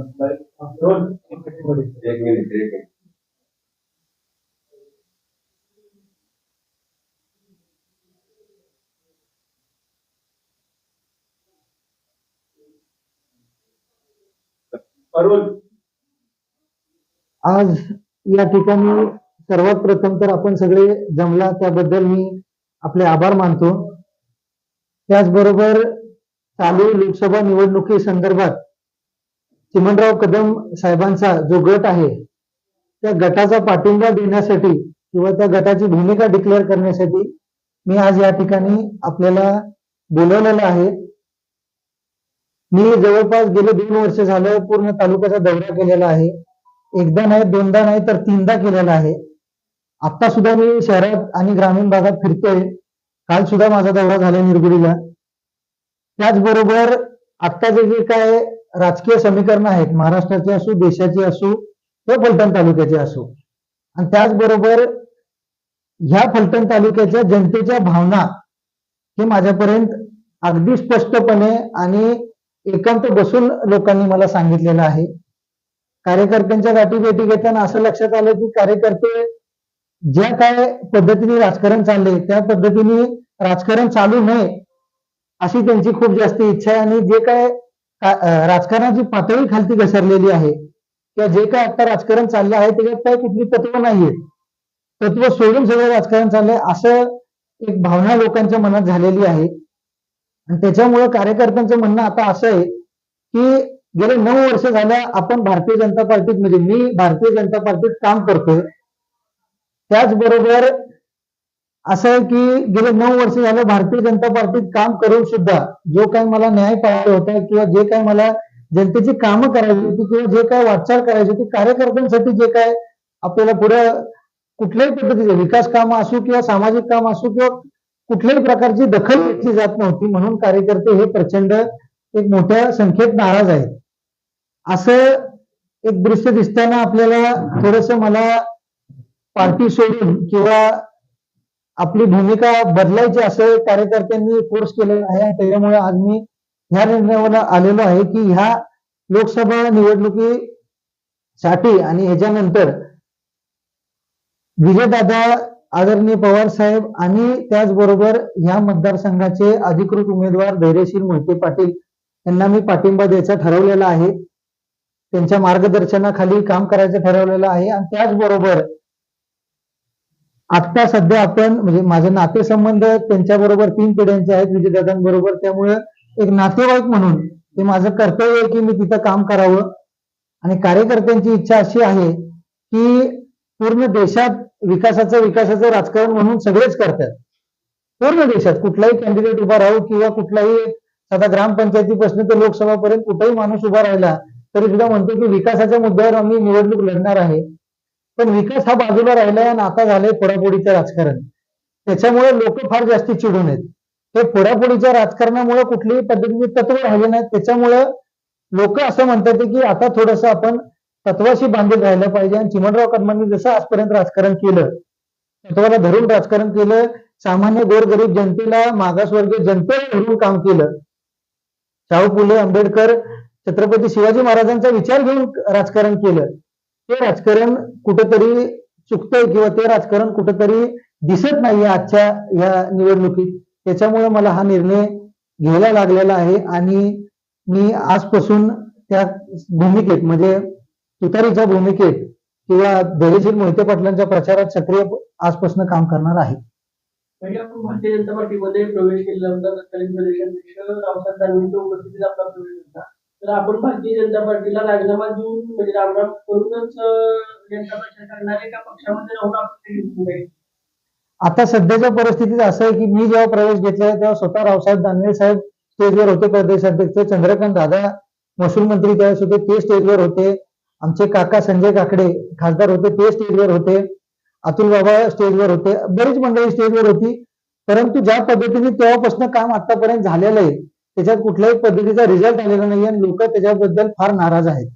एक मिनिट एक मिनिट. आज या ठिकाणी सर्वात प्रथम तर आपण सगळे जमला त्याबद्दल मी आपले आभार मानतो. त्याचबरोबर चालू लोकसभा निवडणुकी संदर्भात चिमणराव कदम साहेबांचा जो गट आहे त्या गटाचा पाठिंबा देण्यासाठी किंवा त्या गटाची भूमिका डिक्लेअर करण्यासाठी मी आज या ठिकाणी आपल्याला बोलवलेलं आहे. मी जवळपास गेले दोन वर्ष झालं पूर्ण तालुक्याचा दौरा केलेला आहे. एकदा नाही दोनदा नाही तर तीनदा केलेला आहे. आता सुद्धा मी शहरात आणि ग्रामीण भागात फिरतोय. काल सुद्धा माझा दौरा झाला निरगुडीला. त्याचबरोबर आत्ताचे जे काय राजकीय समीकरण आहेत. महाराष्ट्राचे असो देशाची असो किंवा फलटण तालुक्याचे असो. आणि त्याचबरोबर ह्या फलटण तालुक्याच्या जनतेच्या भावना हे माझ्यापर्यंत अगदी स्पष्टपणे आणि एकांत बसून लोकांनी मला सांगितलेलं आहे. कार्यकर्त्यांच्या गाठी भेटी घेताना असं लक्षात आलं की कार्यकर्ते ज्या काय पद्धतीने राजकारण चालले त्या पद्धतीने राजकारण चालू नये अशी त्यांची खूप जास्त इच्छा आहे. आणि जे काय राजकारणाची पातळी खालती घसरलेली आहे किंवा जे काय आता राजकारण चाललं आहे त्याच्यात काय कुठली तत्व नाहीये. तत्व सोडून सगळं राजकारण चाललंय असं एक भावना लोकांच्या मनात झालेली आहे. आणि त्याच्यामुळे कार्यकर्त्यांचं म्हणणं आता असं आहे की गेले नऊ वर्ष झाल्या आपण भारतीय जनता पार्टीत म्हणजे मी भारतीय जनता पार्टीत काम करतोय. त्याचबरोबर असं आहे की गेले नऊ वर्ष झालं भारतीय जनता पार्टीत काम करून सुद्धा जो काही मला न्याय पाहिजे होता किंवा जे काही मला जनतेची कामं करायची होती किंवा जे काय वाटचाल करायची होती कार्यकर्त्यांसाठी जे काय आपल्याला पुढे कुठल्याही पद्धतीचे विकास कामं असो किंवा सामाजिक काम असो किंवा कुठल्याही प्रकारची दखल घेतली जात नव्हती म्हणून कार्यकर्ते हे प्रचंड एक मोठ्या संख्येत नाराज आहेत. असं एक दृश्य दिसताना आपल्याला थोडस मला पार्टी सोडून किंवा आपली भूमिका बदलायची असं कार्यकर्त्यांनी फोर्स केलेला आहे त्याच्यामुळे आज मी ह्या निर्णयावर आलेलो आहे की ह्या लोकसभा निवडणुकीसाठी आणि ह्याच्यानंतर विजयदादा आदरणीय पवार साहेब आणि त्याचबरोबर ह्या मतदारसंघाचे अधिकृत उमेदवार धैर्यशील मोहिते पाटील यांना मी पाठिंबा द्यायचा ठरवलेला आहे. त्यांच्या मार्गदर्शनाखाली काम करायचं ठरवलेलं आहे आणि त्याचबरोबर आता सध्या आपण म्हणजे माझे नातेसंबंध त्यांच्याबरोबर तीन पिढ्यांचे आहेत विजयदादांबरोबर. त्यामुळे एक नातेवाईक म्हणून ते माझं कर्तव्य आहे की मी तिथं काम करावं. आणि कार्यकर्त्यांची इच्छा अशी आहे की पूर्ण देशात विकासाचं विकासाचं राजकारण म्हणून सगळेच करतात. पूर्ण देशात कुठलाही कॅन्डिडेट उभा राहू किंवा कुठलाही आता ग्रामपंचायतीपासून तर लोकसभापर्यंत कुठेही माणूस उभा राहिला तरी सुद्धा म्हणतो की विकासाच्या मुद्द्यावर आम्ही निवडणूक लढणार आहे. पण विकास हा बाजूला राहिलाय आणि आता झालंय फोडाफोडीचं राजकारण. त्याच्यामुळे लोक फार जास्ती चिडून आहेत. हे फोडाफोडीच्या राजकारणामुळे कुठलीही पद्धतीचे तत्व राहिले नाहीत. त्याच्यामुळे लोक असं म्हणतात की आता थोडस आपण तत्वाशी बांधील राहिलं पाहिजे. आणि चिमणराव कदमांनी जसं आजपर्यंत राजकारण केलं तत्वाला धरून राजकारण केलं सामान्य गोरगरीब जनतेला मागासवर्गीय जनतेला धरून काम केलं. शाहू फुले आंबेडकर छत्रपती शिवाजी महाराजांचा विचार घेऊन राजकारण केलं. ते राजकारण कुठंतरी चुकतंय किंवा ते राजकारण कुठंतरी दिसत नाहीये आजच्या या निवडणुकीत. त्याच्यामुळे मला हा निर्णय घ्यायला लागलेला आहे आणि मी आजपासून त्या भूमिकेत म्हणजे तुतारीच्या भूमिकेत किंवा धैर्यशील मोहिते पाटलांच्या प्रचारात सक्रिय आजपासून काम करणार आहे. म्हणजे आपण भारतीय जनता पार्टीमध्ये प्रवेश केल्यानंतर तत्कालीन प्रदेशाध्यक्ष रावसाहेब दानवेंच्या उपस्थितीत आपला प्रवेश होता. तर आपण भारतीय जनता पार्टीला राजीनामा देऊन म्हणजे रामराम करूनच जनता पक्ष करणार आहे का पक्षामध्ये राहून आपण आता सध्याच्या परिस्थितीत असं आहे की मी जेव्हा प्रवेश घेतला तेव्हा स्वतः रावसाहेब दानवे साहेब स्टेजवर होते प्रदेश अध्यक्ष चंद्रकांत दादा महसूल मंत्री त्यावेळेस होते ते स्टेजवर होते. आमचे काका संजय काकडे खासदार होते ते स्टेजवर होते. अतुल बाबा स्टेजवर होते. बरीच मंडळी स्टेजवर होती. परंतु ज्या पद्धतीने तेव्हापासून काम आतापर्यंत झालेलं आहे त्याच्यात कुठल्याही पद्धतीचा रिझल्ट आलेला नाही आणि लोक त्याच्याबद्दल फार नाराज आहेत.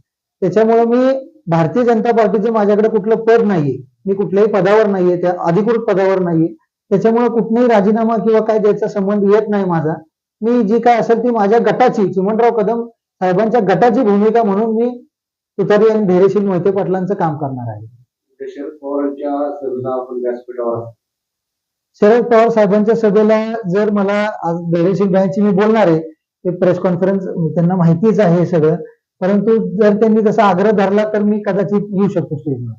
त्याच्यामुळे मी भारतीय जनता पार्टीचं माझ्याकडे कुठलं पद नाहीये. मी कुठल्याही पदावर नाहीये त्या अधिकृत पदावर नाहीये. त्याच्यामुळे कुठलाही राजीनामा किंवा काय द्यायचा संबंध येत नाही माझा. मी जी काय असेल ती माझ्या गटाची चिमणराव कदम साहेबांच्या गटाची भूमिका म्हणून मी तुतारी आणि धैर्यशील मोहिते पाटलांचं काम करणार आहे. शरद पवारांच्या सभेला आपण व्यासपीठावर शरद पवार साहेबांच्या सभेला जर मला आज धैर्यशील मी बोलणार आहे ते प्रेस कॉन्फरन्स त्यांना माहितीच आहे हे सगळं. परंतु जर त्यांनी तसा आग्रह धरला तर मी कदाचित येऊ शकतो स्टेजवर.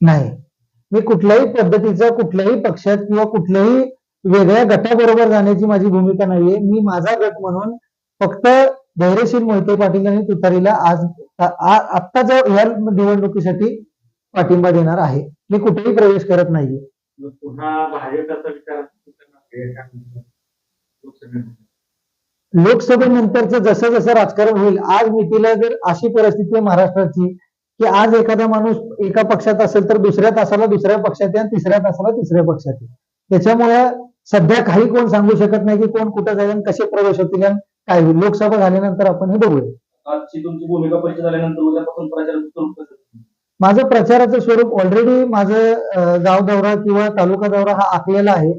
नाही. मी कुठल्याही पद्धतीचा कुठल्याही पक्षात किंवा कुठल्याही वेगळ्या गटाबरोबर जाण्याची माझी भूमिका नाहीये. मी माझा गट म्हणून फक्त धैर्यशील मोहिते पाटील आणि तुतारीला आज आ- आ- आत्ताच्या ह्या निवडणुकीसाठी पाठिंबा देणार आहे मी कुठेही प्रवेश करत नाहीये. लोकसभेनंतरचं जसं जसं राजकारण होईल आज मितीला जर अशी परिस्थिती आहे महाराष्ट्राची की आज एखादा माणूस एका पक्षात असेल तर दुसऱ्या तासाला दुसऱ्या पक्षात आहे आणि तिसऱ्या तासाला तिसऱ्या पक्षात त्याच्यामुळे सध्या काही कोण सांगू शकत नाही की कोण कुठं जाईल आणि कसे प्रवेश होतील आणि काय होईल? लोकसभा झाल्यानंतर आपण हे बघूया. आजची तुमची भूमिका परिचय झाल्यानंतर उद्यापासून प्रचाराचं स्वरूप कसं असेल? माझं प्रचाराचं स्वरूप ऑलरेडी माझं अं, गाव दौरा किंवा तालुका दौरा हा आखलेला आहे.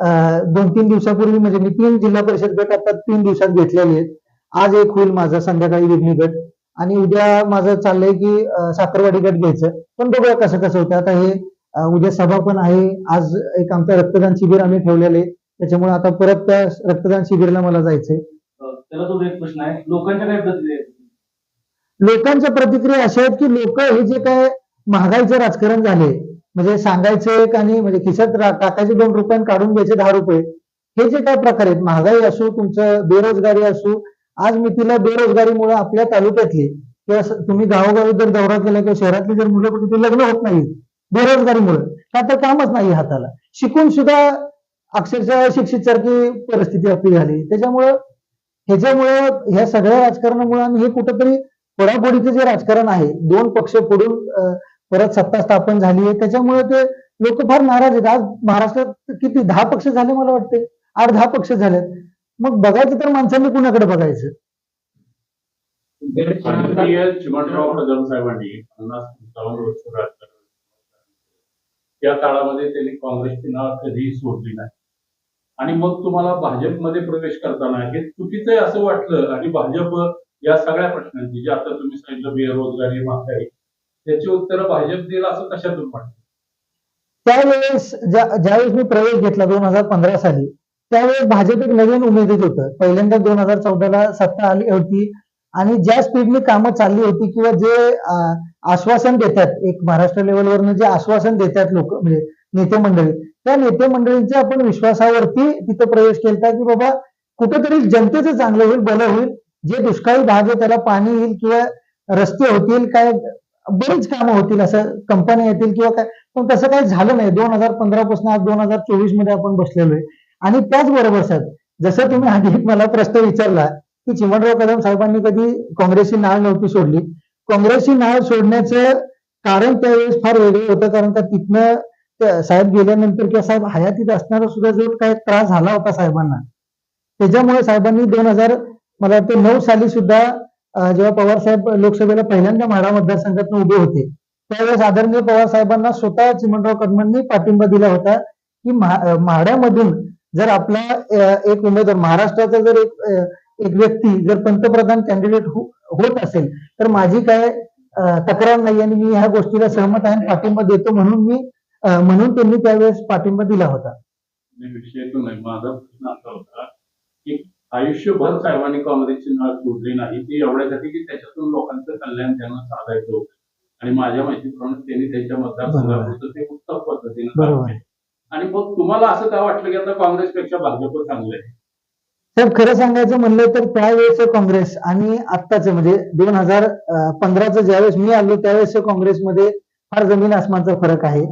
अं, दोन तीन दिवसापूर्वी म्हणजे मी तीन जिल्हा परिषद गट आता तीन दिवसात घेतलेले आहेत. आज एक होईल माझा संध्याकाळी विधनी गट. आणि उद्या माझं चाललंय की अं, साखरवाडी गट घ्यायचं. पण बघूया कसं कसं होतं. आता हे अं, उद्या सभा पण आहे. आज एक आमचं रक्तदान शिबिर आम्ही ठेवलेलं आहे. त्याच्यामुळे आता परत त्या रक्तदान शिबिरला मला जायचंय. त्याला तो एक प्रश्न आहे. लोकांच्या काय प्रतिक्रिया आहेत? लोकांच्या प्रतिक्रिया अशा आहेत की लोक हे जे काय महागाईचं राजकारण झाले म्हणजे सांगायचं एक आणि म्हणजे खिशात रा- टाकायचे दोन रुपये आणि काढून घ्यायचे दहा रुपये हे जे काय प्रकार आहेत महागाई असो तुमचं बेरोजगारी असो आज मी तिला बेरोजगारीमुळे आपल्या तालुक्यातली किंवा स- तुम्ही गावोगावी जर दौरा केला किंवा शहरातली जर मुलं कुठे लग्न होत नाही बेरोजगारीमुळे का तर कामच नाही हाताला. शिकून सुद्धा अक्षरशः शिक्षित सारखी परिस्थिती आपली झाली. त्याच्यामुळं ह्याच्यामुळं ह्या सगळ्या राजकारणामुळे आणि हे कुठंतरी पडापडीचं जे राजकारण आहे दोन पक्ष पडून परत सत्ता स्थापन झाली आहे त्याच्यामुळे ते लोक फार नाराज आहेत. आज महाराष्ट्रात किती दहा पक्ष झाले मला वाटते. आठ दहा पक्ष झालेत. मग बघायचं तर माणसांनी कुणाकडे बघायचं? चिमणराव कदम साहेबांनी पन्नास पंचावन्न वर्ष राजकारण त्या काळामध्ये त्यांनी काँग्रेसची नाव कधीही सोडली नाही. आणि मग तुम्हाला भाजपमध्ये प्रवेश करताना हे चुकीचं आहे असं वाटलं आणि भाजप या सगळ्या प्रश्नांची जे आता तुम्ही सांगितलं बेरोजगारी महागाई त्याची उत्तरं भाजप देईल असं कशातून वाटतं? त्यावेळेस ज्या ज्यावेळेस मी प्रवेश घेतला दोन हजार पंधरा साली त्यावेळेस भाजप एक नवीन उमेदीत होतं. पहिल्यांदा दोन हजार चौदाला सत्ता आली होती आणि ज्या स्पीडने कामं चालली होती किंवा जे आश्वासन देतात एक महाराष्ट्र लेवलवरनं जे आश्वासन देतात लोक म्हणजे नेते मंडळी. त्या नेते मंडळींच्या आपण विश्वासावरती तिथं प्रवेश केला की बाबा कुठेतरी जनतेचं चांगलं होईल भलं होईल. जे दुष्काळी भाग आहे त्याला पाणी येईल किंवा रस्ते होतील काय बरीच कामं होतील असं कंपन्या येतील किंवा काय. पण तसं काही झालं नाही. दोन हजार पंधरा पासून आज दोन हजार चोवीसमध्ये आपण बसलेलो आहे. आणि त्याचबरोबर साहेब जसं तुम्ही आधी मला प्रश्न विचारला की चिमणराव कदम साहेबांनी कधी काँग्रेसची नाळ नव्हती सोडली. काँग्रेसची नाळ सोडण्याचं कारण त्यावेळेस फार वेगळं होतं कारण का तिथनं साहेब गेल्यानंतर किंवा साहेब हयातीत असणारा सुद्धा जो काही त्रास झाला होता साहेबांना त्याच्यामुळे साहेबांनी दोन हजार मला वाटते नऊ साली सुद्धा जेव्हा पवार साहेब लोकसभेला पहिल्यांदा म्हाडा मतदारसंघातून उभे होते त्यावेळेस आदरणीय पवार साहेबांना स्वतः चिमणराव कदमांनी पाठिंबा दिला होता की म्हाड्यामधून जर आपला एक उमेदवार महाराष्ट्राचा जर एक एक व्यक्ती जर पंतप्रधान कॅन्डिडेट हो-, होत असेल तर माझी काय तक्रार नाही आणि मी ह्या गोष्टीला सहमत आहे आणि पाठिंबा देतो म्हणून मी म्हणून त्यांनी त्यावेळेस पाठिंबा दिला होता. नाही, विषय तो नाही माझा प्रश्न असा होता की आयुष्यभर साहेबांनी काँग्रेसची नाळ सोडली नाही ती एवढ्यासाठी की त्याच्यातून लोकांचं कल्याण त्यांना साधायचं होतं. आणि माझ्या माहितीप्रमाणे त्यांनी त्यांच्या मतदारसंघापुरतं ते उत्तम पद्धतीने. आणि मग तुम्हाला असं काय वाटलं की आता काँग्रेसपेक्षा भाजप चांगलं आहे? साहेब खरं सांगायचं म्हणलं तर त्यावेळेस काँग्रेस आणि आत्ताचं म्हणजे दोन हजार पंधराचं ज्यावेळेस मी आलो त्यावेळेस काँग्रेसमध्ये फार जमीन आसमानचा फरक आहे.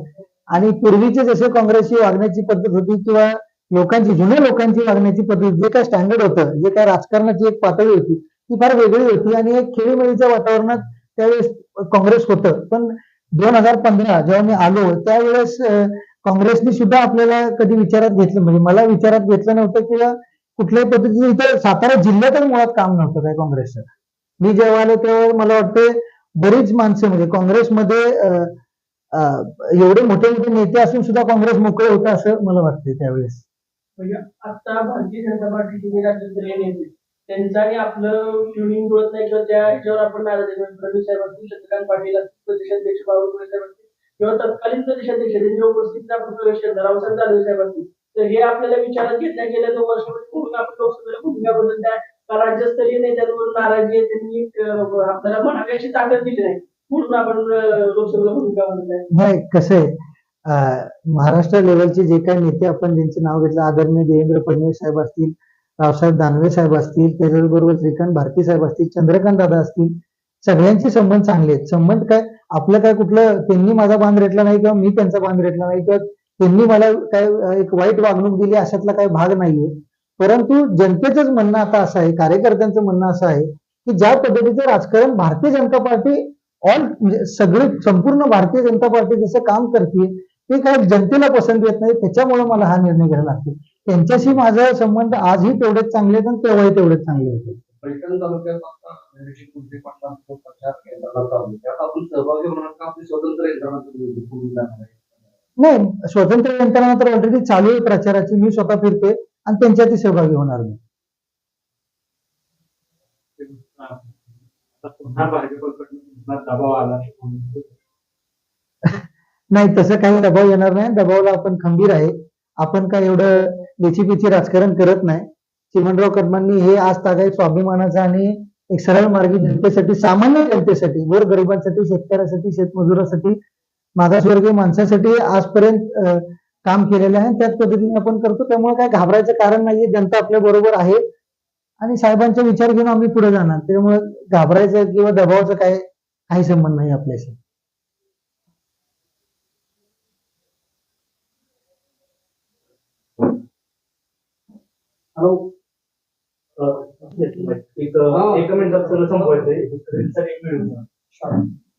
आणि पूर्वीचे जसे काँग्रेसची वागण्याची पद्धत होती किंवा लोकांची जुन्या लोकांची वागण्याची पद्धत जे काय स्टँडर्ड होतं जे काय राजकारणाची एक पातळी होती ती फार वेगळी होती आणि एक खेळीमेळीच्या वातावरणात त्यावेळेस काँग्रेस होतं. पण दोन हजार पंधरा जेव्हा मी आलो त्यावेळेस काँग्रेसने सुद्धा आपल्याला कधी विचारात घेतलं म्हणजे मला विचारात घेतलं नव्हतं किंवा कुठल्याही पद्धतीचं इथं सातारा जिल्ह्यातच मुळात काम नव्हतं काय काँग्रेसचं. मी जेव्हा आलो तेव्हा मला वाटतं बरीच माणसं म्हणजे काँग्रेसमध्ये अं, एवढे मोठे मोठे नेते असून सुद्धा काँग्रेस मोकळे होतं असं मला वाटतंय त्यावेळेस. म्हणजे आता भारतीय जनता पार्टीचे राज्यस्तरीय नेते त्यांचं आणि आपलं ट्युनिंग जुळत नाही किंवा त्या ह्याच्यावर आपण नाराज आहे. म्हणजे फडणवीस साहेब असतील चंद्रकांत पाटील असतील प्रदेशाध्यक्ष बावनकुळे साहेब असतील किंवा तत्कालीन प्रदेशाध्यक्ष त्यांच्या उपस्थित आपण प्रवेश करणार रावसाहेब दानवे साहेब असतील तर हे आपल्याला विचारात घेतल्या गेल्या दोन वर्षामध्ये पूर्ण आपण लोकसभेला भूमिका बदलल्या राज्यस्तरीय नेत्यांवर नाराजी आहे त्यांनी आपल्याला म्हणावी अशी ताकद दिली नाही. नाही? कसं आहे महाराष्ट्र लेवलचे जे काही नेते आपण ज्यांचे नाव घेतलं आदरणीय देवेंद्र फडणवीस साहेब असतील रावसाहेब दानवे साहेब असतील त्याच्याबरोबर श्रीकांत भारती साहेब असतील चंद्रकांत दादा असतील सगळ्यांचे संबंध चांगले आहेत. संबंध काय आपलं काय कुठलं त्यांनी माझा बांध रेटला नाही किंवा मी त्यांचा बांध रेटला नाही किंवा त्यांनी मला काय एक वाईट वागणूक दिली अशातला काही भाग नाहीये. परंतु जनतेचंच म्हणणं आता असं आहे कार्यकर्त्यांचं म्हणणं असं आहे की ज्या पद्धतीचं राजकारण भारतीय जनता पार्टी ऑल म्हणजे सगळे संपूर्ण भारतीय जनता पार्टी जसं काम करते ते काय जनतेला पसंत येत नाही त्याच्यामुळे मला हा निर्णय घ्यायला लागतो. त्यांच्याशी माझा संबंध आजही तेवढेच चांगले आहेत आणि तेव्हाही तेवढेच चांगले होते पैठण तालुक्यात? नाही स्वतंत्र यंत्रणा तर ऑलरेडी चालू आहे प्रचाराची. मी स्वतः फिरते आणि त्यांच्यातही सहभागी होणार मी. पुन्हा भाजपकडून दबाव आला नाही तसं काही दबाव येणार नाही. दबावला आपण खंबीर आहे. आपण काय एवढं लेचीपीची राजकारण करत नाही. चिमणराव कदमांनी हे आज तागाई स्वाभिमानाचा आणि एक सरळ मार्गी जनतेसाठी सामान्य जनतेसाठी वर गरिबांसाठी शेतकऱ्यासाठी शेतमजुरासाठी मागासवर्गीय माणसासाठी आजपर्यंत काम केलेलं आहे. त्याच पद्धतीने आपण करतो. त्यामुळे काय घाबरायचं कारण नाहीये. जनता आपल्या बरोबर आहे. आणि साहेबांचा विचार घेऊन आम्ही पुढे जाणार. त्यामुळे घाबरायचं किंवा दबावाचं काय काही संबंध नाही आपल्याशी. हॅलो. एक एक मिनिटात सगळं संपवायचंय. एक मिनिट.